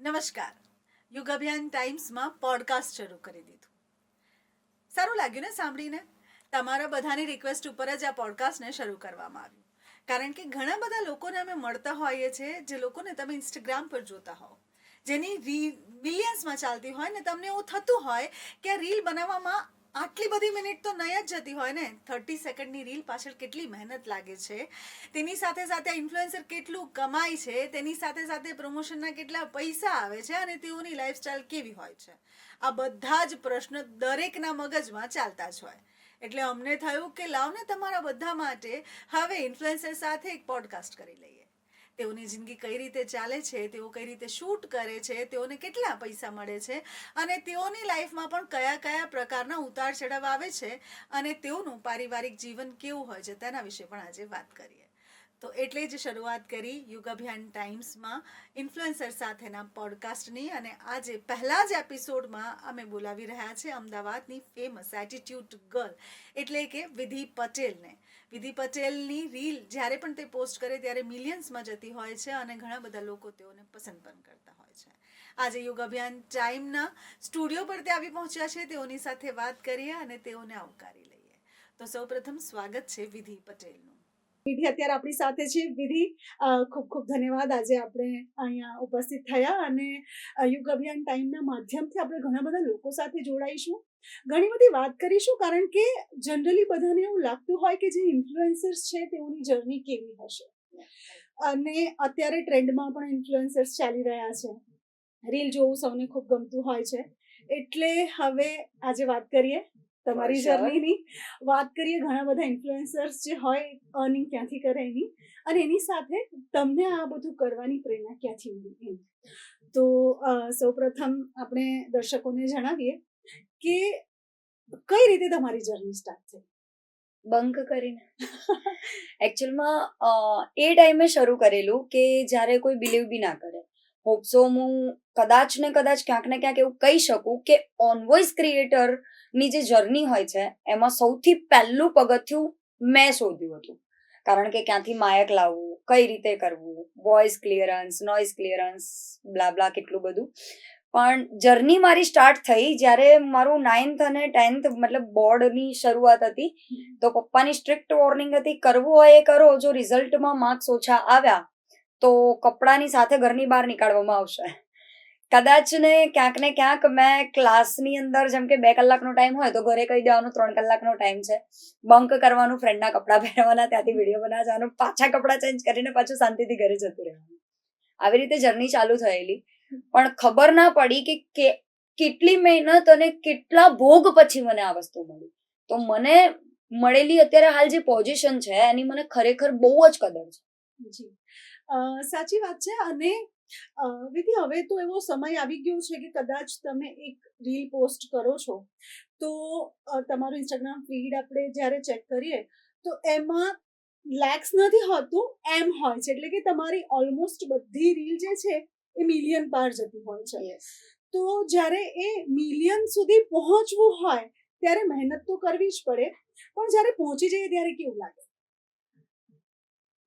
નમસ્કાર. યુગ અભિયાન ટાઈમ્સમાં પોડકાસ્ટ શરૂ કરી દીધું. સારું લાગ્યું ને સાંભળીને? તમારા બધાની રિક્વેસ્ટ ઉપર જ આ પોડકાસ્ટને શરૂ કરવામાં આવ્યું. કારણ કે ઘણા બધા લોકોને અમે મળતા હોઈએ છીએ જે લોકોને તમે ઇન્સ્ટાગ્રામ પર જોતા હોવ. જેની રી મિલિયન્સમાં ચાલતી હોય ને તમને એવું થતું હોય કે રીલ બનાવવામાં આટલી બધી મિનિટ તો નહીં જ જતી હોય ને. થર્ટી સેકન્ડની રીલ પાછળ કેટલી મહેનત લાગે છે. તેની સાથે સાથે ઇન્ફ્લુએન્સર કેટલું કમાય છે, તેની સાથે સાથે પ્રમોશનના કેટલા પૈસા આવે છે અને તેઓની લાઈફસ્ટાઈલ કેવી હોય છે. આ બધા જ પ્રશ્ન દરેકના મગજમાં ચાલતા જ હોય. એટલે અમને થયું કે લાવને તમારા બધા માટે હવે ઇન્ફ્લુએન્સર સાથે એક પોડકાસ્ટ કરી લઈએ. તેઓની જિંદગી કઈ રીતે ચાલે છે, તેઓ કઈ રીતે શૂટ કરે છે, તેઓને કેટલા પૈસા મળે છે અને તેઓની લાઈફમાં પણ કયા કયા પ્રકારના ઉતાર ચઢાવ આવે છે અને તેઓનું પારિવારિક જીવન કેવું હોય છે તેના વિશે પણ આજે વાત કરીએ. તો એટલે જ શરૂઆત કરી યુગ અભિયાન ટાઈમ્સમાં ઇન્ફ્લુએન્સર સાથેના પોડકાસ્ટની અને આજે પહેલા જ એપિસોડમાં અમે બોલાવી રહ્યા છે અમદાવાદની ફેમસ એટીટ્યુડ ગર્લ એટલે કે વિધિ પટેલને. વિધિ પટેલની રીલ જ્યારે પણ તે પોસ્ટ કરે ત્યારે મિલિયન્સમાં જતી હોય છે અને ઘણા બધા લોકો તેઓને પસંદ પણ કરતા હોય છે. આજે યુગ અભિયાન ટાઈમના સ્ટુડિયો પર તે આવી પહોંચ્યા છે. તેઓની સાથે વાત કરીએ અને તેઓને આવકારી લઈએ. તો સૌપ્રથમ સ્વાગત છે વિધિ પટેલનું. વિધિ અત્યારે આપણી સાથે છે. વિધિ ખૂબ ખૂબ ધન્યવાદ. આજે આપણે અહીંયા ઉપસ્થિત થયા અને યુગ અભિયાન ટાઈમના માધ્યમથી આપણે ઘણા બધા લોકો સાથે જોડાઈશું. ઘણી બધી વાત કરીશું કારણ કે જનરલી બધાને એવું લાગતું હોય કે જે ઇન્ફ્લુએન્સર્સ છે તેઓની જર્ની કેવી હશે. અને અત્યારે ટ્રેન્ડમાં પણ ઇન્ફ્લુએન્સર્સ ચાલી રહ્યા છે. રીલ જોવું સૌને ખૂબ ગમતું હોય છે. એટલે હવે આજે વાત કરીએ તમારી જર્નીની વાત કરીએ ઘણા બધા ઇન્ફ્લુએન્સર્સ જે હોય અર્નિંગ ક્યાંથી કરે એની. અને એની સાથે તમને આ બધું કરવાની પ્રેરણા ક્યાંથી મળી તો સૌપ્રથમ આપણે દર્શકોને જણાવીએ કે કઈ રીતે તમારી જર્ની સ્ટાર્ટ થઈ? બંક કરીને. એકચ્યુઅલમાં એ ટાઈમે શરૂ કરેલું કે જ્યારે કોઈ બિલીવ બી ના કરે. હોપસો હું કદાચ ને કદાચ ક્યાંક ને ક્યાંક એવું કહી શકું કે ઓનવોઇસ ક્રિએટરની જે જર્ની હોય છે, એમાં સૌથી પહેલું પગથિયું મેં શોધ્યું હતું. કારણ કે ક્યાંથી માયક લાવવું, કઈ રીતે કરવું voice clearance noise clearance blah blah કેટલું બધું. પણ જર્ની મારી સ્ટાર્ટ થઈ જ્યારે મારું નાઇન્થ અને ટેન્થ મતલબ બોર્ડની શરૂઆત હતી. તો પપ્પાની સ્ટ્રિક્ટ વોર્નિંગ હતી, કરવું હોય એ કરો, જો રિઝલ્ટમાં માર્ક્સ ઓછા આવ્યા, તો કપડાની સાથે ઘરની બહાર નીકાળવામાં આવશે. કદાચ ને ક્યાંક ને ક્યાંક મેં ક્લાસની અંદર, જેમ કે બે કલાકનો ટાઈમ હોય, તો ઘરે કહી દેવાનું, ત્રણ કલાકનો ટાઈમ છે. બંક કરવાનું ફ્રેન્ડના કપડાં પહેરવાના, ત્યાંથી વીડિયો બનાવવા જવાનું પાછા કપડાં ચેન્જ કરીને પાછું શાંતિથી ઘરે જતું રહેવાનું. આવી રીતે જર્ની ચાલુ થયેલી. પણ ખબર ના પડી કે કેટલી મહેનત અને કેટલા ભોગ પછી મને આ વસ્તુ મળી. તો મને મળેલી અત્યારે હાલ જે પોઝિશન છે, એની મને ખરેખર બહુ જ કદર છે. જી. સાચી વાત છે અને વિધિ, હવે તો એવો સમય આવી ગયો છે કે કદાચ તમે એક રીલ પોસ્ટ કરો છો, તો તમારું ઇન્સ્ટાગ્રામ ફીડ આપણે જ્યારે ચેક કરીએ, તો એમાં લેક્સ નથી હોતું એમ હોય છે. એટલે કે તમારી ઓલમોસ્ટ બધી રીલ જે છે એ મિલિયન પાર જતી હોય છે. તો જ્યારે એ મિલિયન સુધી પહોંચવું હોય ત્યારે મહેનત તો કરવી જ પડે. પણ જ્યારે પહોંચી જઈએ ત્યારે કેવું લાગે?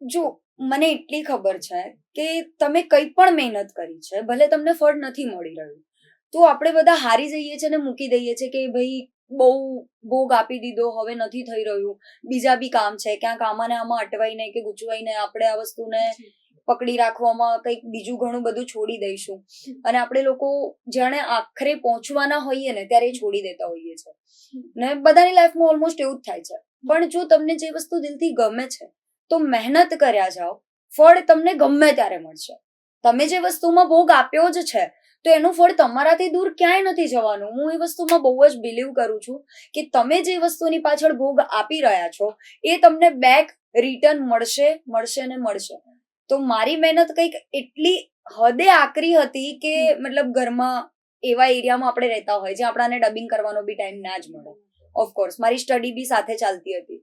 જો મને એટલી ખબર છે કે તમે કંઈ પણ મહેનત કરી છે ભલે તમને ફળ નથી મળી રહ્યું તો આપણે બધા હારી જઈએ છીએ ને મૂકી દઈએ છીએ કે ભાઈ બહુ ભોગ આપી દીધો હવે નથી થઈ રહ્યું. બીજા બી કામ છે ક્યાંક આમાં ને આમાં અટવાઈને કે ગુચવાઈને આપણે આ વસ્તુને પકડી રાખવામાં કંઈક બીજું ઘણું બધું છોડી દઈશું. અને આપણે લોકો જાણે આખરે પહોંચવાના હોઈએ ને ત્યારે છોડી દેતા હોઈએ છે ને બધાની લાઈફમાં ઓલમોસ્ટ એવું જ થાય છે. પણ જો તમને જે વસ્તુ દિલથી ગમે છે, તો મહેનત કર્યા જાઓ. ફળ તમને ગમે ત્યારે મળશે. તમે જે વસ્તુમાં ભોગ આપ્યો જ છે, તો એનું ફળ તમારાથી દૂર ક્યાંય નથી જવાનું. હું એ વસ્તુમાં બહુ જ બિલીવ કરું છું કે તમે જે વસ્તુની પાછળ ભોગ આપી રહ્યા છો, એ તમને બેક રિટર્ન મળશે મળશે ને મળશે. તો મારી મહેનત કંઈક એટલી હદે આકરી હતી કે મતલબ ઘરમાં એવા એરિયામાં આપણે રહેતા હોય જ્યાં આપણાને ડબિંગ કરવાનો બી ટાઈમ ના જ મળે. ઓફકોર્સ મારી સ્ટડી બી સાથે ચાલતી હતી.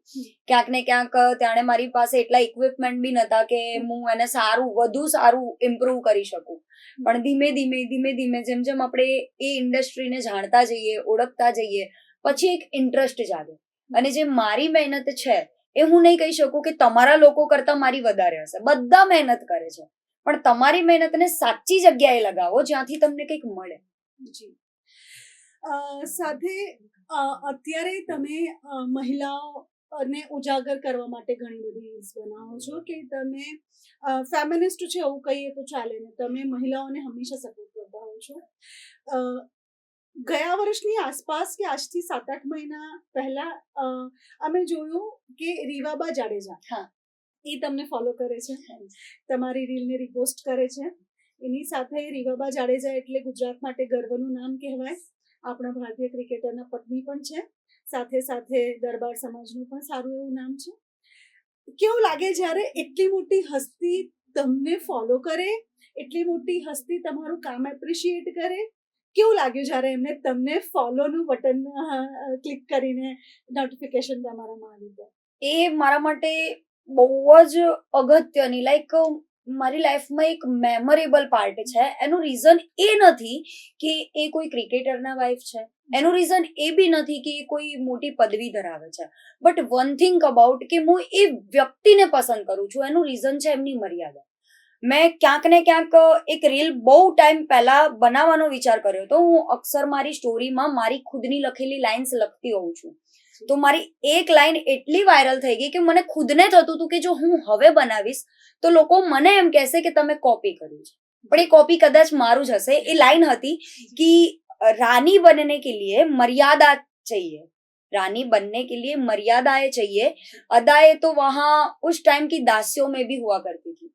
ક્યાંક ને ક્યાંક ત્યારે મારી પાસે એટલા ઇક્વિપમેન્ટ બી નતા કે હું એને સારું વધુ સારું ઇમ્પ્રુવ કરી શકું. પણ ધીમે ધીમે ધીમે ધીમે જેમ જેમ આપણે એ ઇન્ડસ્ટ્રીને જાણતા જઈએ ઓળખતા જઈએ પછી એક ઇન્ટરેસ્ટ જાગે અને જે મારી મહેનત છે એ હું નહીં કહી શકું કે તમારા લોકો કરતા મારી વધારે હશે. બધા મહેનત કરે છે. પણ તમારી મહેનતને સાચી જગ્યાએ લગાવો જ્યાંથી તમને કંઈક મળે. જી. સાથે અત્યારે તમે મહિલાઓને ઉજાગર કરવા માટે ઘણી બધી રીલ્સ બનાવો છો કે તમે ફેમિનિસ્ટ છે એવું કહીએ તો ચાલે ને તમે મહિલાઓને હંમેશા સપોર્ટ કરતા હો છો. ગયા વર્ષની આસપાસ કે આજથી સાત આઠ મહિના પહેલા અમે જોયું કે રીવાબા જાડેજા હા. એ તમને ફોલો કરે છે. તમારી રીલને રિપોસ્ટ કરે છે. એની સાથે રીવાબા જાડેજા એટલે ગુજરાત માટે ગર્વનું નામ કહેવાય. આપણા ભારતીય ક્રિકેટરના પત્ની પણ છે. સાથે સાથે દરબાર સમાજનું પણ સારું એવું નામ છે. કેવું લાગે જ્યારે એટલી મોટી હસ્તી તમને ફોલો કરે એટલી મોટી હસ્તી તમારું કામ એપ્રિશિએટ કરે? કેવું લાગ્યું જ્યારે એમને તમને ફોલોનું બટન ક્લિક કરીને નોટિફિકેશન તમારામાં આવી ગયું? એ મારા માટે બહુ જ અગત્યની લાઈક મારી લાઈફમાં એક મેમોરેબલ પાર્ટ છે. એનું રીઝન એ નથી કે એ કોઈ ક્રિકેટરના વાઇફ છે. એનું રીઝન એ બી નથી કે એ કોઈ મોટી પદવી ધરાવે છે. બટ વન થિંગ અબાઉટ કે હું એ વ્યક્તિને પસંદ કરું છું, એનું રીઝન છે એમની મર્યાદા. મેં ક્યાંક ને ક્યાંક એક રીલ બહુ ટાઈમ પહેલા બનાવવાનો વિચાર કર્યો હતો હું અક્ષર મારી સ્ટોરીમાં મારી ખુદની લખેલી લાઇન્સ લખતી હોઉં છું તો મારી એક લાઈન એટલી વાયરલ થઈ ગઈ કે મને ખુદને થતું હતું કે જો હું હવે બનાવીશ તો લોકો મને એમ કહેશે કે તમે કોપી કર્યું છે પણ એ કોપી કદાચ મારું જ હશે એ લાઈન હતી कि रानी बनने के लिए मर्यादा चाहिए रानी बनने के लिए मर्यादाएं चाहिए अदाएं तो वहां उस टाइम की दासियों में भी हुआ करती थी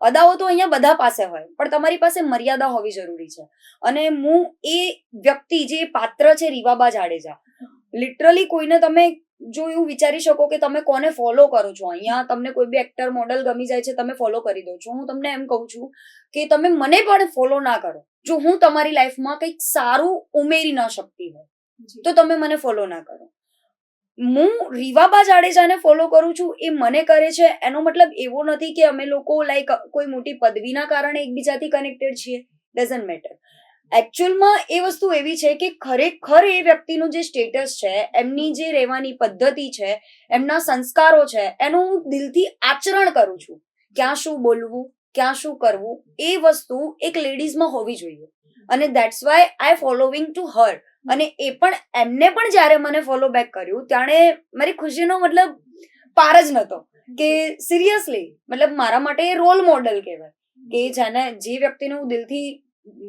અદાઓ તો અહીંયા બધા પાસે હોય પણ તમારી પાસે મર્યાદા હોવી જરૂરી છે. અને હું એ વ્યક્તિ જે પાત્ર છે રીવાબા જાડેજા લિટરલી કોઈને તમે જો એવું વિચારી શકો કે તમે કોને ફોલો કરો છો? અહીંયા તમને કોઈ બી એક્ટર મોડલ ગમી જાય છે તમે ફોલો કરી દો છો. હું તમને એમ કહું છું કે તમે મને પણ ફોલો ના કરો. જો હું તમારી લાઈફમાં કંઈક સારું ઉમેરી ન શકતી હોય તો તમે મને ફોલો ના કરો. હું રીવાબા જાડેજાને ફોલો કરું છું, એ મને કરે છે. એનો મતલબ એવો નથી કે અમે લોકો લાઈક કોઈ મોટી પદવીના કારણે એકબીજાથી કનેક્ટેડ છીએ. ડઝન્ટ મેટર એકચ્યુઅલમાં એ વસ્તુ એવી છે કે ખરેખર એ વ્યક્તિનું જે સ્ટેટસ છે, એમની જે રહેવાની પદ્ધતિ છે, એમના સંસ્કારો છે, એનું હું દિલથી આચરણ કરું છું. ક્યાં શું બોલવું, ક્યાં શું કરવું, એ વસ્તુ એક લેડીઝમાં હોવી જોઈએ. અને that's why I following to her અને એ પણ, એમને પણ જ્યારે મને ફોલો બેક કર્યું, ત્યારે મારી ખુશીનો મતલબ પાર જ નહોતો. કે સિરિયસલી મતલબ મારા માટે રોલ મોડલ કહેવાય. કે જેને, જે વ્યક્તિને હું દિલથી,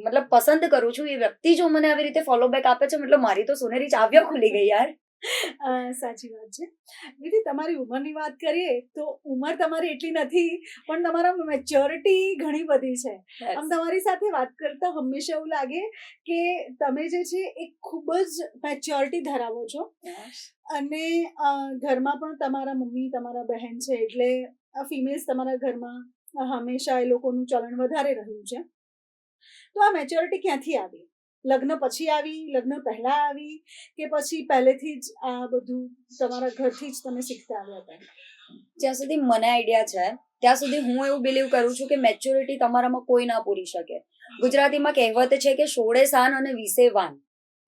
મતલબ પસંદ કરું છું, એ વ્યક્તિ જો મને આવી રીતે ફોલો બેક આપે છે, મતલબ મારી તો સોનેરી ચાવ્યો ખુલી ગઈ યાર. સાચી વાત છે. દીદી તમારી ઉંમરની વાત કરીએ તો ઉંમર તમારી એટલી નથી પણ તમારા મેચ્યોરિટી ઘણી બધી છે. આમ તમારી સાથે વાત કરતા હંમેશા એવું લાગે કે તમે જે છે એ ખૂબ જ મેચ્યોરિટી ધરાવો છો. અને ઘરમાં પણ તમારા મમ્મી તમારા બહેન છે એટલે ફિમેલ્સ તમારા ઘરમાં હંમેશા એ લોકોનું ચલણ વધારે રહ્યું છે. તો આ મેચ્યોરિટી ક્યાંથી આવી? લગ્ન પછી આવી લગ્ન પહેલા આવી કે પછી પહેલેથી જ આ બધું તમારા ઘરથી જ તમે શીખતા આવ્યા હતા? જ્યાં સુધી મને આઈડિયા છે ત્યાં સુધી હું એવું બિલીવ કરું છું કે મેચ્યોરિટી તમારામાં કોઈ ના પૂરી શકે. ગુજરાતીમાં કહેવત છે કે સોળે સાન અને વીસે વાન.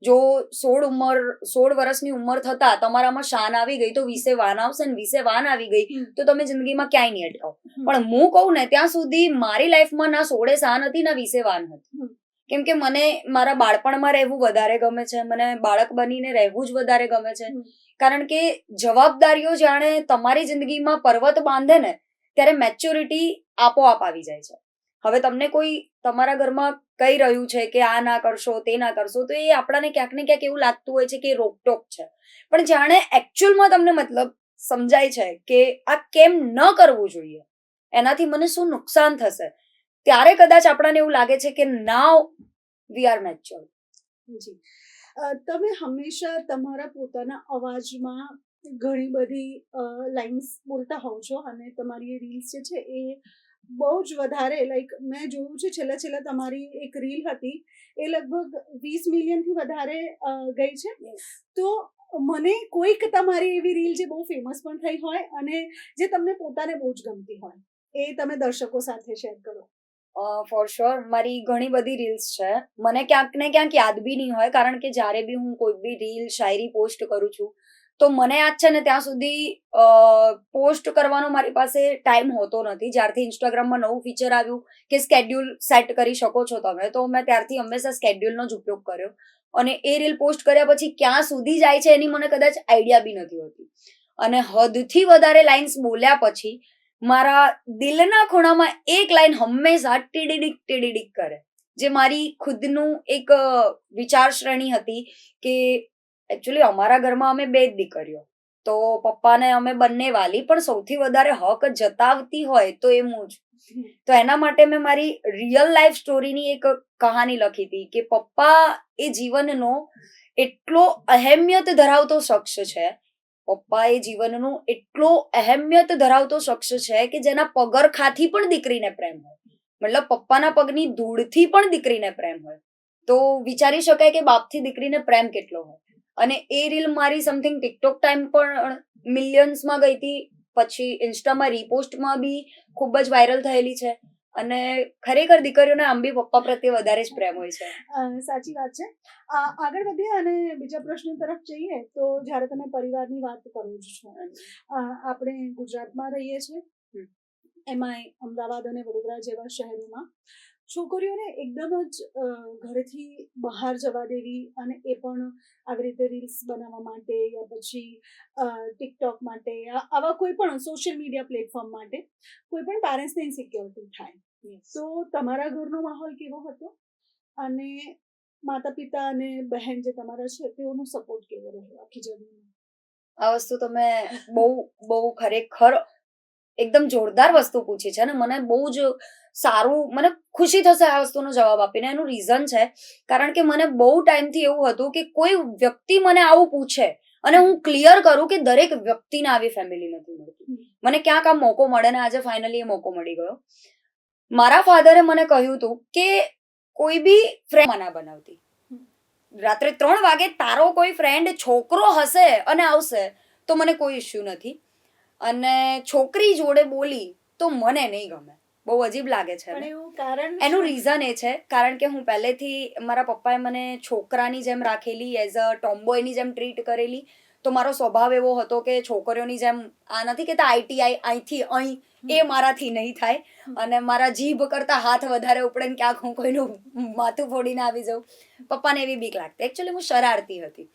જો સોળ ઉંમર સોળ વર્ષની ઉંમર થતા તમારામાં શાન આવી ગઈ તો વીસે વાન આવશે ને વીસે વાન આવી ગઈ તો તમે જિંદગીમાં ક્યાંય નહીં અટકાવ. પણ હું કહું ને ત્યાં સુધી મારી લાઈફમાં ના સોળે સાન હતી ના વીસે વાન હતી. કેમ કે મને મારા બાળપણમાં રહેવું વધારે ગમે છે મને બાળક બનીને રહેવું જ વધારે ગમે છે. કારણ કે જવાબદારીઓ જાણે તમારી જિંદગીમાં પર્વત બાંધે ને ત્યારે મેચ્યોરિટી આપોઆપ આવી જાય છે. હવે તમને કોઈ તમારા ઘરમાં કહી રહ્યું છે કે આ ના કરશો તે ના કરશો તો એ આપણાને ક્યાંક ને ક્યાંક એવું લાગતું હોય છે કે રોકટોક છે. પણ જાણે એકચ્યુઅલમાં તમને મતલબ સમજાય છે કે આ કેમ ન કરવું જોઈએ? એનાથી મને શું નુકસાન થશે? ત્યારે કદાચ આપણાને એવું લાગે છે કે નાવ વી આર મેચ્યોર જી. તમે હંમેશા તમારા પોતાના અવાજમાં ઘણી બધી લાઇન્સ બોલતા હોવ છો અને તમારી એ રીલ્સ જે છે એ બહુ જ વધારે લાઈક મેં જોયું છે છેલ્લા છેલ્લા તમારી એક રીલ હતી એ લગભગ વીસ મિલિયનથી વધારે ગઈ છે. તો મને કોઈક તમારી એવી રીલ જે બહુ ફેમસ પણ થઈ હોય અને જે તમને પોતાને બહુ જ ગમતી હોય એ તમે દર્શકો સાથે શેર કરો. ફોર શ્યોર મારી ઘણી બધી રીલ્સ છે. મને ક્યાંક ને ક્યાંક યાદ બી નહીં હોય, કારણ કે જ્યારે બી હું કોઈ બી રીલ શાયરી પોસ્ટ કરું છું, તો મને યાદ છે ને ત્યાં સુધી પોસ્ટ કરવાનો મારી પાસે ટાઈમ હોતો નથી. જ્યારથી ઇન્સ્ટાગ્રામમાં નવું ફીચર આવ્યું કે સ્કેડ્યુલ સેટ કરી શકો છો તમે, તો મેં ત્યારથી હંમેશા સ્કેડ્યુલનો જ ઉપયોગ કર્યો. અને એ રીલ પોસ્ટ કર્યા પછી ક્યાં સુધી જાય છે એની મને કદાચ આઈડિયા બી નથી હોતી. અને હદથી વધારે લાઇન્સ બોલ્યા પછી મારા દિલના ખૂણામાં એક લાઈન હંમેશા ટીડીડીક ટીડીડીક કરે. જે મારી ખુદનું એક વિચાર શ્રેણી હતી કે એકચ્યુઅલી અમારા ઘરમાં અમે બે જ દીકરીઓ. તો પપ્પાને અમે બંને વાલી, પણ સૌથી વધારે હક જતાવતી હોય તો એ હું જ. તો એના માટે મેં મારી રિયલ લાઈફ સ્ટોરીની એક કહાની લખી હતી કે પપ્પા એ જીવનનો એટલો અહેમિયત ધરાવતો શખ્સ છે પપ્પા એ જીવનનો એટલો અહેમિયત ધરાવતો શખ્સ છે કે જેના પગરખાથી પણ દીકરીને પ્રેમ હોય. મતલબ પપ્પાના પગની ધૂળથી પણ દીકરીને પ્રેમ હોય. તો વિચારી શકાય કે બાપથી દીકરીને પ્રેમ કેટલો હોય. અને એ રીલ મારી સમથિંગ ટિકટોક ટાઈમ પણ મિલિયન્સમાં ગઈ હતી. પછી ઇન્સ્ટામાં રીપોસ્ટમાં બી ખૂબ જ વાયરલ થયેલી છે. અને ખરેખર દીકરીઓને આમ બી પપ્પા પ્રત્યે વધારે જ પ્રેમ હોય છે. સાચી વાત છે. આગળ વધીએ અને બીજા પ્રશ્ન તરફ જઈએ તો જ્યારે તમે પરિવારની વાત કરો છો. આપણે ગુજરાતમાં રહીએ છીએ. એમાં અમદાવાદ અને વડોદરા જેવા શહેરોમાં. છોકરીઓને એકદમ જ ઘરેથી બહાર જવા દેવી અને એ પણ આવી રીતે રીલ્સ બનાવવા માટે યા પછી ટિકટોક માટે આવા કોઈ પણ સોશિયલ મીડિયા પ્લેટફોર્મ માટે કોઈ પણ પેરેન્ટ્સને ઇન્સિક્યોરિટી થાય. તો તમારા ઘરનો માહોલ કેવો હતો? અને માતા પિતા અને બહેન જે તમારા છે તેઓનો સપોર્ટ કેવો રહ્યો આખી જર્નીમાં? આ વસ્તુ તમે બહુ બહુ ખરેખર એકદમ જોરદાર વસ્તુ પૂછી છે અને મને બહુ જ સારું, મને ખુશી થશે આ વસ્તુનો જવાબ આપીને. એનું રીઝન છે. કારણ કે મને બહુ ટાઈમથી એવું હતું કે કોઈ વ્યક્તિ મને આવું પૂછે અને હું ક્લિયર કરું કે દરેક વ્યક્તિને આવી ફેમિલી નથી મળતી. મને ક્યાંક આ મોકો મળે ને આજે ફાઇનલી એ મોકો મળી ગયો. મારા ફાધરે મને કહ્યું હતું કે કોઈ બી ફ્રેન્ડ મના બનાવતી. રાત્રે ત્રણ વાગે તારો કોઈ ફ્રેન્ડ છોકરો હશે અને આવશે તો મને કોઈ ઇશ્યુ નથી. અને છોકરી જોડે બોલી તો મને નહીં ગમે. બહુ અજીબ લાગે છે એનું? રીઝન એ છે કારણ કે હું પહેલેથી મારા પપ્પાએ મને છોકરાની જેમ રાખેલી એઝ અ ટોમ્બોયની જેમ ટ્રીટ કરેલી તો મારો સ્વભાવ એવો હતો કે છોકરીઓની જેમ આ નથી કેતા આઈટીઆઈ અહીંથી અહીં એ મારાથી નહીં થાય. અને મારા જીભ કરતા હાથ વધારે ઉપડે ને ક્યાંક હું કોઈનું માથું ફોડીને આવી જાઉં. પપ્પાને એવી બીક લાગતી. એકચ્યુઅલી હું શરારતી હતી.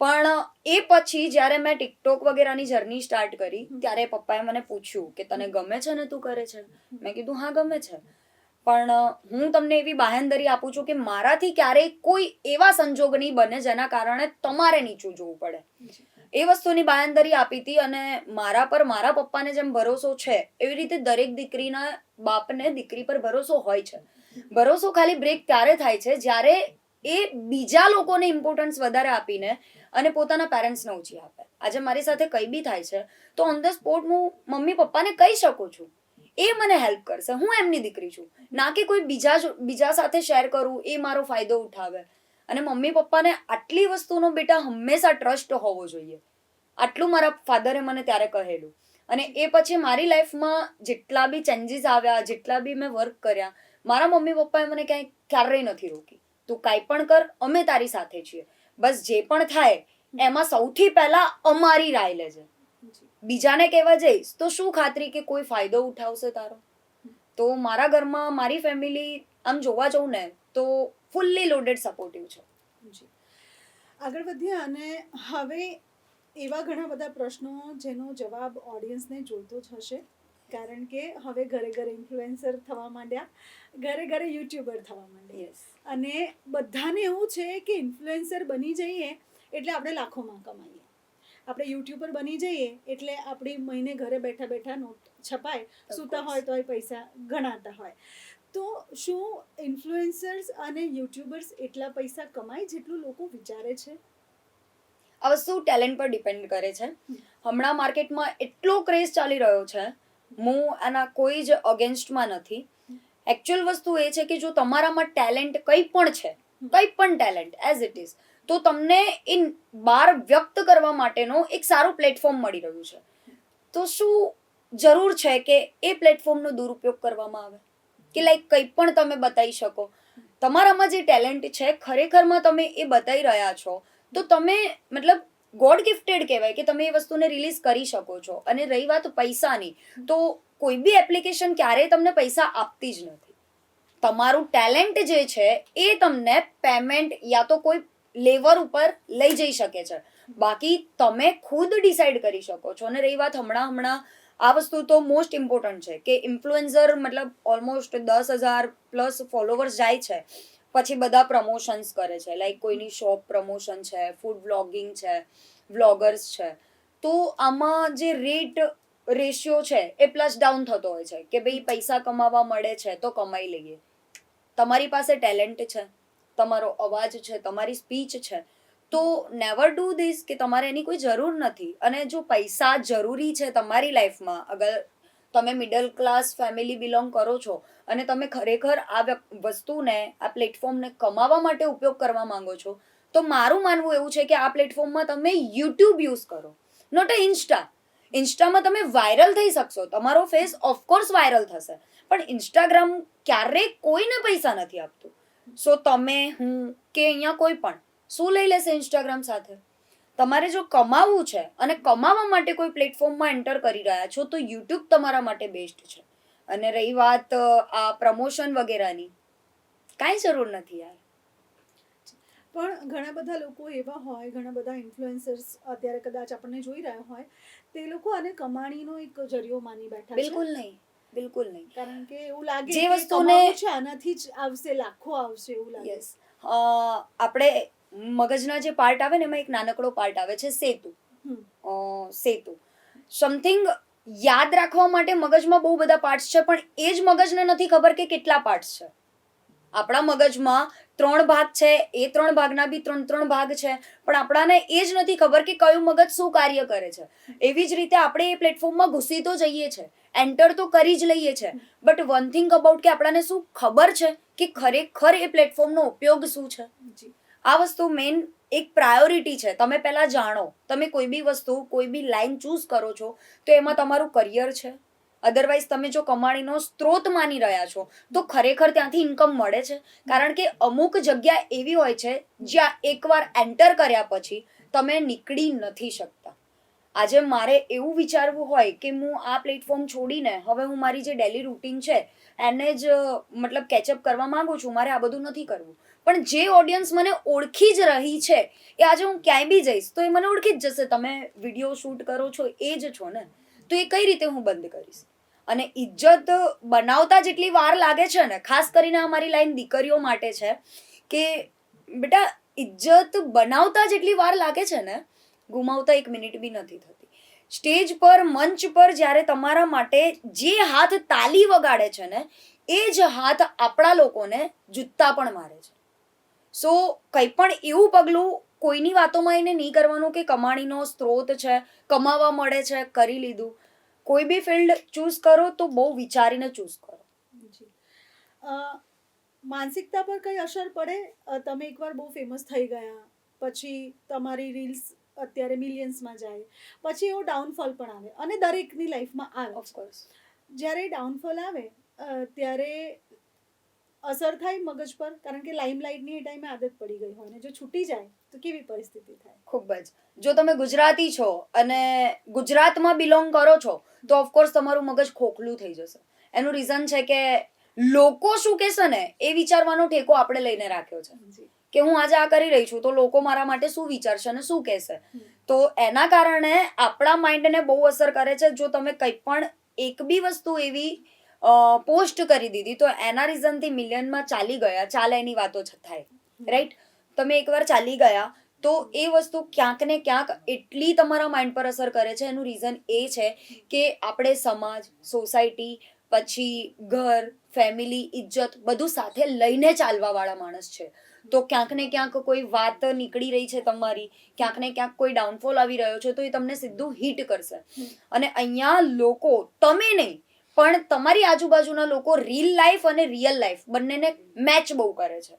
પણ એ પછી જ્યારે મેં ટિકટોક વગેરેની જર્ની સ્ટાર્ટ કરી ત્યારે પપ્પાએ મને પૂછ્યું કે તને ગમે છે ને તું કરે છે? મેં કીધું હા ગમે છે. પણ હું તમને એવી બાહેંધરી આપું છું કે મારાથી ક્યારેય કોઈ એવા સંજોગ નહીં બને જેના કારણે તમારે નીચું જોવું પડે. એ વસ્તુની બાંયધરી આપી હતી અને મારા પર મારા પપ્પાને જેમ ભરોસો છે એવી રીતે દરેક દીકરીના બાપને દીકરી પર ભરોસો હોય છે. ભરોસો ખાલી બ્રેક ત્યારે થાય છે જ્યારે એ બીજા લોકોને ઇમ્પોર્ટન્સ વધારે આપીને અને પોતાના પેરેન્ટ્સને ઓછી આપે. આજે મારી સાથે કંઈ બી થાય છે તો ઓન ધ સ્પોટ હું મમ્મી પપ્પાને કહી શકું છું. એ મને હેલ્પ કરશે. હું એમની દીકરી છું. ના કે કોઈ બીજા બીજા સાથે શેર કરું એ મારો ફાયદો ઉઠાવે. અને મમ્મી પપ્પાને આટલી વસ્તુનો બેટા હંમેશા ટ્રસ્ટ હોવો જોઈએ. આટલું મારા ફાધરે મને ત્યારે કહેલું. અને એ પછી મારી લાઈફમાં જેટલા બી ચેન્જીસ આવ્યા જેટલા બી મેં વર્ક કર્યા મારા મમ્મી પપ્પાએ મને ક્યાંય ક્યારેય નથી રોકી. તું કાંઈ પણ કર અમે તારી સાથે છીએ. બસ જે પણ થાય એમાં સૌથી પહેલા અમારી રાય લેજે. બીજાને કહેવા જઈશ તો શું ખાતરી કે કોઈ ફાયદો ઉઠાવશે તારો? તો મારા ઘરમાં મારી ફેમિલી આમ જોવા જઉં ને તો ફૂલ્લી લોડેડ સપોર્ટિવ છે. જી. આગળ વધીએ અને હવે એવા ઘણા બધા પ્રશ્નો જેનો જવાબ ઓડિયન્સને જોઈતો જ હશે. કારણ કે હવે ઘરે ઘરે ઇન્ફ્લુએન્સર થવા માંડ્યા ઘરે ઘરે યુટ્યુબર થવા માંડ્યા. યસ અને બધાને એવું છે કે ઇન્ફ્લુએન્સર બની જઈએ એટલે આપણે લાખોમાં કમાઈએ. આપણે યુટ્યુબર બની જઈએ એટલે આપણી મહિને ઘરે બેઠા બેઠા નોટ છપાય સૂતા હોય તોય પૈસા ગણાતા હોય. તો શું ઇન્ફ્લુએન્સર્સ અને યુટ્યુબર્સ એટલા પૈસા કમાય જેટલું લોકો વિચારે છે? આ વસ્તુ ટેલેન્ટ પર ડિપેન્ડ કરે છે? હમણાં માર્કેટમાં એટલો ક્રેઝ ચાલી રહ્યો છે હું આના કોઈ જ અગેન્સ્ટમાં નથી. એકચ્યુઅલ વસ્તુ એ છે કે જો તમારામાં ટેલેન્ટ કંઈ પણ છે કંઈ પણ ટેલેન્ટ એઝ ઇટ ઇઝ તો તમને એ બહાર વ્યક્ત કરવા માટેનો એક સારું પ્લેટફોર્મ મળી રહ્યું છે. તો શું જરૂર છે કે એ પ્લેટફોર્મનો દુરુપયોગ કરવામાં આવે? કે લાઈક કંઈ પણ તમે બતાવી શકો. તમારામાં જે ટેલેન્ટ છે, ખરેખરમાં તમે એ બતાવી રહ્યા છો, તો તમે મતલબ ગોડ ગિફ્ટેડ કહેવાય કે તમે એ વસ્તુને રિલીઝ કરી શકો છો. અને રહી વાત પૈસાની, તો કોઈ બી એપ્લિકેશન ક્યારેય તમને પૈસા આપતી જ નથી. તમારું ટેલેન્ટ જે છે, એ તમને પેમેન્ટ યા તો કોઈ લેવર ઉપર લઈ જઈ શકે છે. બાકી તમે ખુદ ડિસાઈડ કરી શકો છો. અને રહી વાત હમણાં હમણાં આ વસ્તુ તો મોસ્ટ ઇમ્પોર્ટન્ટ છે કે ઇન્ફ્લુએન્સર મતલબ ઓલમોસ્ટ દસ હજાર પ્લસ ફોલોવર્સ જાય છે. પછી બધા પ્રમોશન્સ કરે છે. લાઈક કોઈની શોપ પ્રમોશન છે ફૂડ વ્લોગિંગ છે વ્લોગર્સ છે. તો આમાં જે રેટ રેશિયો છે એ પ્લસ ડાઉન થતો હોય છે. કે ભાઈ પૈસા કમાવા મળે છે તો કમાઈ લઈએ. તમારી પાસે ટેલેન્ટ છે? તમારો અવાજ છે, તમારી સ્પીચ છે, તો નેવર ડુ ધીસ કે તમારે એની કોઈ જરૂર નથી. અને જો પૈસા જરૂરી છે તમારી લાઈફમાં અગર તમે મિડલ ક્લાસ ફેમિલી બિલોંગ કરો છો અને તમે ખરેખર આ વસ્તુને, આ પ્લેટફોર્મને કમાવા માટે ઉપયોગ કરવા માંગો છો, તો મારું માનવું એવું છે કે આ પ્લેટફોર્મમાં તમે યુટ્યુબ યુઝ કરો. નોટ અ ઇન્સ્ટા ઇન્સ્ટામાં તમે વાયરલ થઈ શકશો. તમારો ફેસ ઓફકોર્સ વાયરલ થશે. પણ ઇન્સ્ટાગ્રામ ક્યારેય કોઈને પૈસા નથી આપતું. સો તમે હું કે અહીંયા કોઈ પણ શું લઈ લેશે ઇન્સ્ટાગ્રામ સાથે? તમારે જો કમાવવું છે અને કમાવા માટે કોઈ પ્લેટફોર્મમાં એન્ટર કરી રહ્યા છો તો યુટ્યુબ તમારા માટે બેસ્ટ છે. અને રહી વાત આ પ્રમોશન વગેરેની કાંઈ જરૂર નથી યાર. પણ ઘણા બધા લોકો એવા હોય ઘણા બધા ઇન્ફ્લુએન્સર્સ અત્યારે કદાચ આપણને જોઈ રહ્યા હોય તે લોકો આને કમાણીનો એક જરિયો માની બેઠા બિલકુલ નહીં. બિલકુલ નહીં. કારણ કે એવું લાગે જે વસ્તુને- છે આનાથી જ આવશે લાખો આવશે એવું લાગે. યસ આપણે મગજના જે પાર્ટ આવે ને એમાં એક નાનકડો પાર્ટ આવે છે સેતુ. સેતુ. સમથિંગ યાદ રાખવા માટે મગજમાં બહુ બધા પાર્ટ્સ છે પણ એ જ મગજને નથી ખબર કે કેટલા પાર્ટ્સ છે. આપણા મગજમાં ત્રણ ભાગ છે એ ત્રણ ભાગના બી ત્રણ ત્રણ ભાગ છે પણ આપણાને એ જ નથી ખબર કે કયું મગજ શું કાર્ય કરે છે. એવી જ રીતે આપણે એ પ્લેટફોર્મમાં ઘૂસી તો જઈએ છે એન્ટર તો કરી જ લઈએ છે બટ વન થિંગ અબાઉટ કે આપણાને શું ખબર છે કે ખરેખર એ પ્લેટફોર્મનો ઉપયોગ શું છે? આ વસ્તુ મેઇન એક પ્રાયોરિટી છે. તમે પહેલાં જાણો. તમે કોઈ બી વસ્તુ કોઈ બી લાઈન ચૂઝ કરો છો તો એમાં તમારું કરિયર છે. અધરવાઇઝ તમે જો કમાણીનો સ્ત્રોત માની રહ્યા છો, તો ખરેખર ત્યાંથી ઇન્કમ મળે છે. કારણ કે અમુક જગ્યા એવી હોય છે, જ્યાં એકવાર એન્ટર કર્યા પછી તમે નીકળી નથી શકતા. આજે મારે એવું વિચારવું હોય કે હું આ પ્લેટફોર્મ છોડીને હવે હું મારી જે ડેલી રૂટીન છે, એને જ, મતલબ કેચઅપ કરવા માંગુ છું, મારે આ બધું નથી કરવું. પણ જે ઓડિયન્સ મને ઓળખી જ રહી છે, એ આજે હું ક્યાંય બી જઈશ, તો એ મને ઓળખી જ જશે. તમે વીડિયો શૂટ કરો છો, એ જ છો ને? તો એ કઈ રીતે હું બંધ કરીશ? અને ઇજ્જત બનાવતા જેટલી વાર લાગે છે ને, ખાસ કરીને અમારી લાઈન દીકરીઓ માટે છે, કે બેટા, ઇજ્જત બનાવતા જેટલી વાર લાગે છે ને, ગુમાવતા એક મિનિટ બી નથી થતી. સ્ટેજ પર, મંચ પર જ્યારે તમારા માટે જે હાથ તાલી વગાડે છે ને, એ જ હાથ આપણા લોકોને જૂતા પણ મારે છે. સો કંઈ પણ એવું પગલું કોઈની વાતોમાં એને નહીં કરવાનું કે કમાણીનો સ્ત્રોત છે, કમાવા મળે છે, કરી લીધું. કોઈ બી ફિલ્ડ ચૂઝ કરો તો બહુ વિચારીને ચૂઝ કરો. જી. માનસિકતા પર કઈ અસર પડે? તમે એકવાર બહુ ફેમસ થઈ ગયા પછી તમારી રીલ્સ અત્યારે મિલિયન્સમાં જાય પછી એવો ડાઉનફોલ પણ આવે અને દરેકની લાઈફમાં આવે ઓફકોર્સ જ્યારે ડાઉનફોલ આવે ત્યારે અસર થાય મગજ પર કારણ કે લાઇમલાઇટની એ ટાઈમે આદત પડી ગઈ હોય અને જો છૂટી જાય તો કેવી પરિસ્થિતિ થાય? ખૂબ જ. જો તમે ગુજરાતી છો અને ગુજરાતમાં બિલોંગ કરો છો તો ઓફકોર્સ તમારું મગજ ખોખલું થઈ જશે. એનું રીઝન છે કે લોકો શું કહેશે ને એ વિચારવાનો ઠેકો આપણે લઈને રાખ્યો છે. કે હું આજે આ કરી રહી છું તો લોકો મારા માટે શું વિચારશે અને શું કહેશે? તો એના કારણે આપણા માઇન્ડને બહુ અસર કરે છે જો તમે કંઈ પણ એક બી વસ્તુ એવી પોસ્ટ કરી દીધી. તો એના રીઝનથી મિલિયનમાં ચાલી ગયા. ચાલે એની વાતો થાય. રાઈટ તમે એકવાર ચાલી ગયા તો એ વસ્તુ ક્યાંક ને ક્યાંક એટલી તમારા માઇન્ડ પર અસર કરે છે. એનું રીઝન એ છે કે આપણે સમાજ સોસાયટી પછી ઘર ફેમિલી ઇજ્જત બધું સાથે લઈને ચાલવાવાળા માણસ છે. તો ક્યાંક ને ક્યાંક કોઈ વાત નીકળી રહી છે તમારી ક્યાંક ને ક્યાંક કોઈ ડાઉનફોલ આવી રહ્યો છે તો એ તમને સીધું હિટ કરશે. અને અહીંયા લોકો તમે નહીં પણ તમારી આજુબાજુના લોકો રીલ લાઈફ અને રિયલ લાઈફ બંનેને મેચ બહુ કરે છે.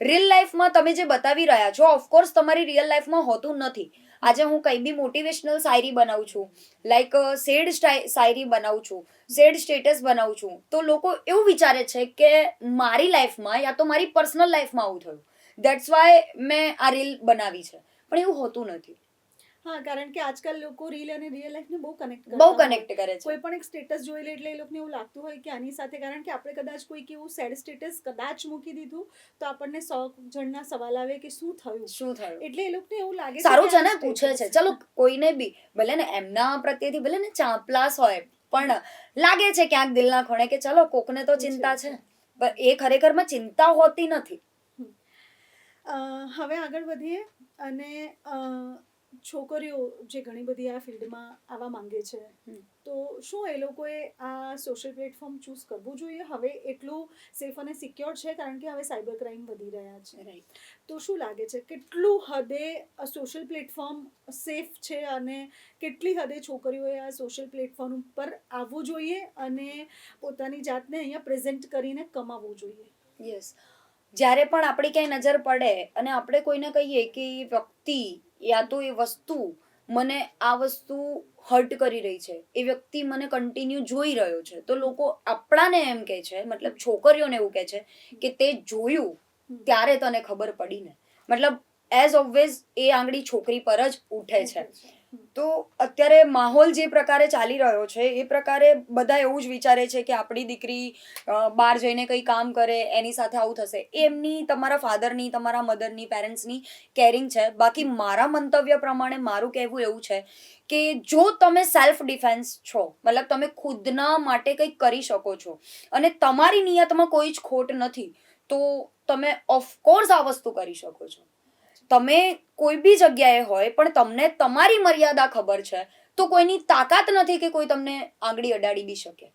રિયલ લાઈફમાં તમે જે બતાવી રહ્યા છો ઓફકોર્સ તમારી રિયલ લાઈફમાં હોતું નથી. આજે હું કંઈ બી મોટિવેશનલ શાયરી બનાવું છું લાઈક સેડ શાયરી બનાવું છું સેડ સ્ટેટસ બનાવું છું, તો લોકો એવું વિચારે છે કે મારી લાઈફમાં યા તો મારી પર્સનલ લાઈફમાં આવું થયું. દેટ્સ વાય મેં આ રીલ બનાવી છે. પણ એવું હોતું નથી. હા કારણ કે આજકાલ લોકો રીલ અને રિયલ લાઈફને બહુ કનેક્ટ બહુ કનેક્ટ કરે છે. કોઈ પણ એક સ્ટેટસ જોઈ લે એટલે એ લોકોને એવું લાગતું હોય કે આની સાથે કારણ કે આપણે કદાચ કોઈ કેવું સેડ સ્ટેટસ કદાચ મૂકી દીધું તો આપણને સો જણના સવાલ આવે કે શું થયું? શું થયું? એટલે એ લોકોને એવું લાગે સારું છે ને પૂછે છે. ચલો કોઈને બી ભલે ને એમના પ્રત્યેથી ભલે ને ચાંપલાસ હોય પણ લાગે છે ક્યાંક દિલના ખૂણે કે ચલો કોકને તો ચિંતા છે. પણ એ ખરેખરમાં ચિંતા હોતી નથી. હવે આગળ વધીએ અને છોકરીઓ જે ઘણી બધી આ ફિલ્ડમાં આવવા માંગે છે તો શું એ લોકોએ આ સોશિયલ પ્લેટફોર્મ ચૂઝ કરવું જોઈએ? હવે એટલું સેફ અને સિક્યોર છે કારણ કે હવે સાયબર ક્રાઇમ વધી રહ્યા છે. રાઈટ તો શું લાગે છે? કેટલું હદે સોશિયલ પ્લેટફોર્મ સેફ છે અને કેટલી હદે છોકરીઓએ આ સોશિયલ પ્લેટફોર્મ ઉપર આવવું જોઈએ અને પોતાની જાતને અહીંયા પ્રેઝન્ટ કરીને કમાવવું જોઈએ? યસ જ્યારે પણ આપણી ક્યાંય નજર પડે અને આપણે કોઈને કહીએ કે વ્યક્તિ યા તો એ વસ્તુ મને આ વસ્તુ હર્ટ કરી રહી છે. એ વ્યક્તિ મને કન્ટિન્યુ જોઈ રહ્યો છે. તો લોકો આપણાને એમ કહે છે મતલબ છોકરીઓને એવું કહે છે કે તે જોયું ત્યારે તને ખબર પડી ને. મતલબ એઝ ઓલવેઝ એ આંગળી છોકરી પર જ ઉઠે છે. તો અત્યારે માહોલ જે પ્રકારે ચાલી રહ્યો છે, એ પ્રકારે બધા એવું જ વિચારે છે કે આપણી દીકરી બહાર જઈને કંઈ કામ કરે, એની સાથે આવું થશે. એમની, તમારા ફાધરની તમારા મધરની પેરેન્ટ્સની કેરિંગ છે. બાકી મારા મંતવ્ય પ્રમાણે મારું કહેવું એવું છે કે જો તમે સેલ્ફ ડિફેન્સ છો, મતલબ તમે ખુદના માટે કંઈક કરી શકો છો અને તમારી નિયતમાં કોઈ જ ખોટ નથી, તો તમે ઓફકોર્સ આ વસ્તુ કરી શકો છો. તમે કોઈ બી જગ્યાએ હોય પણ તમને તમારી મર્યાદા ખબર છે તો કોઈની તાકાત નથી કે કોઈ તમને આંગળી અડાડી બી શકે.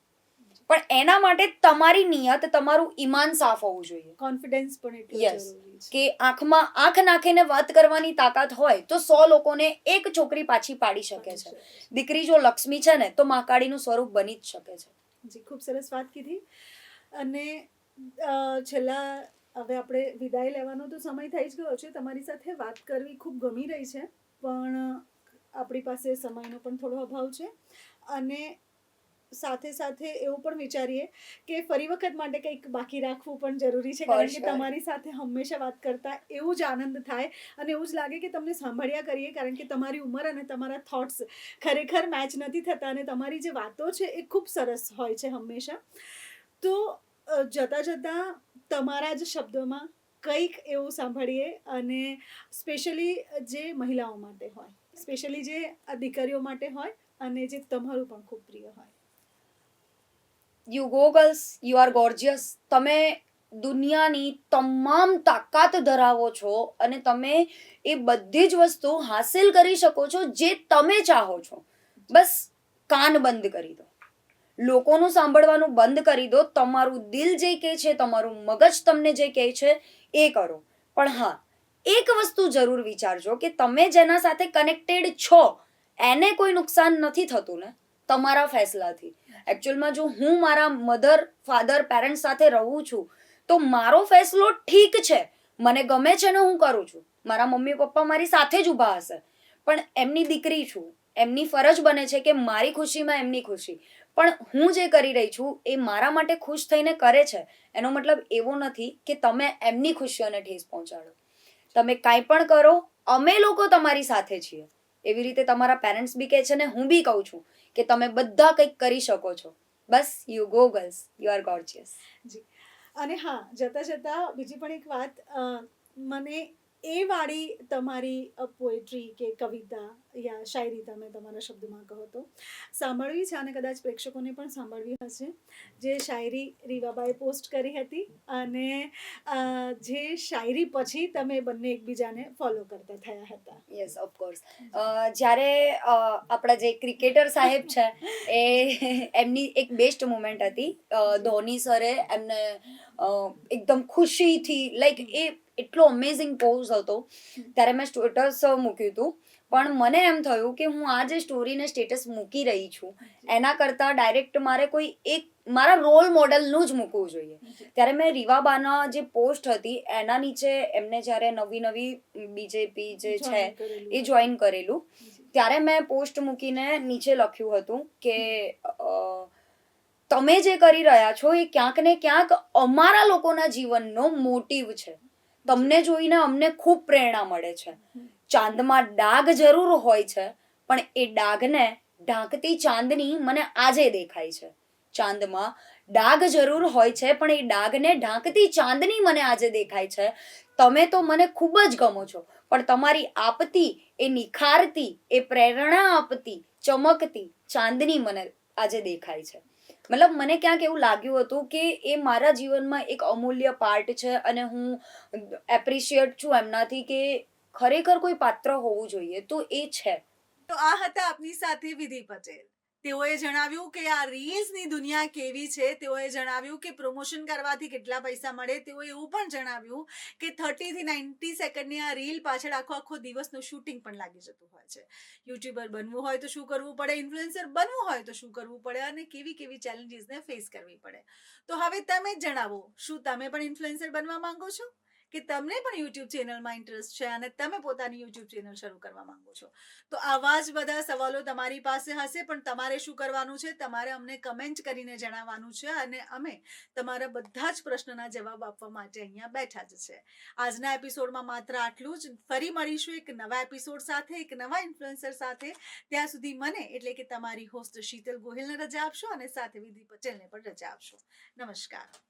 પણ એના માટે તમારી નિયત તમારું ઈમાન સાફ હોવું જોઈએ. કોન્ફિડન્સ પણ એટલું Yes. કે આંખમાં આંખ નાખીને વાત કરવાની તાકાત હોય તો સો લોકોને એક છોકરી પાછી પાડી શકે છે. દીકરી જો લક્ષ્મી છે ને તો મહાકાળીનું સ્વરૂપ બની જ શકે છે. જી ખૂબ સરસ વાત કીધી. અને છેલ્લા હવે આપણે વિદાય લેવાનો તો સમય થઈ જ ગયો છે. તમારી સાથે વાત કરવી ખૂબ ગમી રહી છે પણ આપણી પાસે સમયનો પણ થોડો અભાવ છે. અને સાથે સાથે એવું પણ વિચારીએ કે ફરી વખત માટે કંઈક બાકી રાખવું પણ જરૂરી છે કારણ કે. તમારી સાથે હંમેશા વાત કરતા એવું જ આનંદ થાય અને એવું જ લાગે કે તમને સાંભળ્યા કરીએ કારણ કે તમારી ઉંમર અને તમારા થોટ્સ ખરેખર મેચ નથી થતા અને તમારી જે વાતો છે એ ખૂબ સરસ હોય છે હંમેશા. તો જતા જતા તમારા જ શબ્દોમાં કંઈક એવું સાંભળીએ અને સ્પેશિયલી જે મહિલાઓ માટે હોય, સ્પેશિયલી જે દીકરીઓ માટે હોય અને જે તમારું પણ ખૂબ પ્રિય હોય. You go girls you are gorgeous તમે દુનિયાની તમામ તાકાત ધરાવો છો અને તમે એ બધી જ વસ્તુ હાસિલ કરી શકો છો જે તમે ચાહો છો. બસ કાન બંધ કરી દો. લોકોનું સાંભળવાનું બંધ કરી દો, તમારું દિલ જે કહે છે, તમારું મગજ તમને જે કહે છે, એ કરો. પણ હા, એક વસ્તુ જરૂર વિચારજો કે તમે જેના સાથે કનેક્ટેડ છો, એને કોઈ નુકસાન નથી થતું ને, તમારા ફેસલાથી. એકચ્યુઅલમાં જો હું મારા મધર ફાધર પેરેન્ટ્સ સાથે રહું છું, તો મારો ફેસલો ઠીક છે. મને ગમે છે ને હું કરું છું. મારા મમ્મી પપ્પા મારી સાથે જ ઊભા હશે. પણ એમની દીકરી છું. એમની ફરજ બને છે કે મારી ખુશીમાં એમની ખુશી. પણ હું જે કરી રહી છું એ મારા માટે ખુશ થઈને કરે છે, એનો મતલબ એવો નથી કે તમે એમની ખુશીઓને ઠેસ પહોંચાડો. તમે કાંઈ પણ કરો, અમે લોકો તમારી સાથે છીએ. એવી રીતે તમારા પેરેન્ટ્સ બી કહે છે ને, હું બી કહું છું કે તમે બધા કંઈક કરી શકો છો. બસ you go girls you are gorgeous અને હા, જતા જતા બીજી પણ એક વાત મને એ વાળી તમારી પોએટ્રી કે કવિતા યા શાયરી તમે તમારા શબ્દમાં કહો તો સાંભળવી છે અને કદાચ પ્રેક્ષકોને પણ સાંભળવી હશે. જે શાયરી રીવાબાએ પોસ્ટ કરી હતી અને જે શાયરી પછી તમે બંને એકબીજાને ફોલો કરતા થયા હતા. યસ ઓફકોર્સ જ્યારે આપણા જે ક્રિકેટર સાહેબ છે, એ એમની એક બેસ્ટ મુમેન્ટ હતી. ધોની સરે એમને એકદમ ખુશીથી લાઈક એ એટલો અમેઝિંગ પોઝ હતો. ત્યારે મેં સ્ટેટસ મૂક્યું હતું. પણ મને એમ થયું કે હું આ જે સ્ટોરીને સ્ટેટસ મૂકી રહી છું એના કરતાં ડાયરેક્ટ મારે કોઈ એક મારા રોલ મોડલનું જ મૂકવું જોઈએ. ત્યારે મેં રીવાબાના જે પોસ્ટ હતી એના નીચે એમને જ્યારે નવી નવી બીજેપી જે છે એ જોઈન કરેલું. ત્યારે મેં પોસ્ટ મૂકીને નીચે લખ્યું હતું કે તમે જે કરી રહ્યા છો એ ક્યાંક ને ક્યાંક અમારા લોકોના જીવનનો મોટિવ છે. તમને જોઈને અમને ખૂબ પ્રેરણા મળે છે. ચાંદમાં ડાઘ જરૂર હોય છે, પણ એ ડાઘને ઢાંકતી ચાંદની મને આજે દેખાય છે. ચાંદમાં ડાઘ જરૂર હોય છે, પણ એ ડાઘને ઢાંકતી ચાંદની મને આજે દેખાય છે. તમે તો મને ખૂબ જ ગમો છો, પણ તમારી આપતી, એ નિખારતી, એ પ્રેરણા આપતી, ચમકતી ચાંદની મને આજે દેખાય છે. મતલબ મને ક્યાંક એવું લાગ્યું હતું કે એ મારા જીવનમાં એક અમૂલ્ય પાર્ટ છે અને હું એપ્રિશિએટ છું એમનાથી કે ખરેખર કોઈ પાત્ર હોવું જોઈએ. તો એ છે. તો આ હતા આપની સાથે વિધિ પટેલ. તેઓએ જણાવ્યું કે આ રીલ્સની દુનિયા કેવી છે, તેઓએ જણાવ્યું કે પ્રમોશન કરવાથી કેટલા પૈસા મળે, તેઓએ એવું પણ જણાવ્યું કે થર્ટીથી નાઇન્ટી સેકન્ડની આ રીલ પાછળ આખો આખો દિવસનું શૂટિંગ પણ લાગી જતું હોય છે. યુટ્યુબર બનવું હોય તો શું કરવું પડે? ઇન્ફ્લુએન્સર બનવું હોય તો શું કરવું પડે? અને કેવી કેવી ચેલેન્જીસને ફેસ કરવી પડે? તો હવે તમે જ જણાવો, શું તમે પણ ઇન્ફ્લુએન્સર બનવા માંગો છો? કે તમને પણ યુટ્યુબ ચેનલમાં ઇન્ટરેસ્ટ છે અને તમે પોતાની યુટ્યુબ ચેનલ શરૂ કરવા માંગો છો. તો આવા જ બધા સવાલો તમારી પાસે હશે, પણ તમારે શું કરવાનું છે? તમારે અમને કમેન્ટ કરીને જણાવવાનું છે અને અમે તમારા બધા જ પ્રશ્નના જવાબ આપવા માટે અહીંયા બેઠા જ છે. આજના એપિસોડમાં માત્ર આટલું જ. ફરી મળીશું એક નવા એપિસોડ સાથે, એક નવા ઇન્ફ્લુએન્સર સાથે. ત્યાં સુધી મને એટલે કે તમારી હોસ્ટ શીતલ ગોહિલને રજા આપશો અને સાથે વિધિ પટેલને પણ રજા આપશો. નમસ્કાર.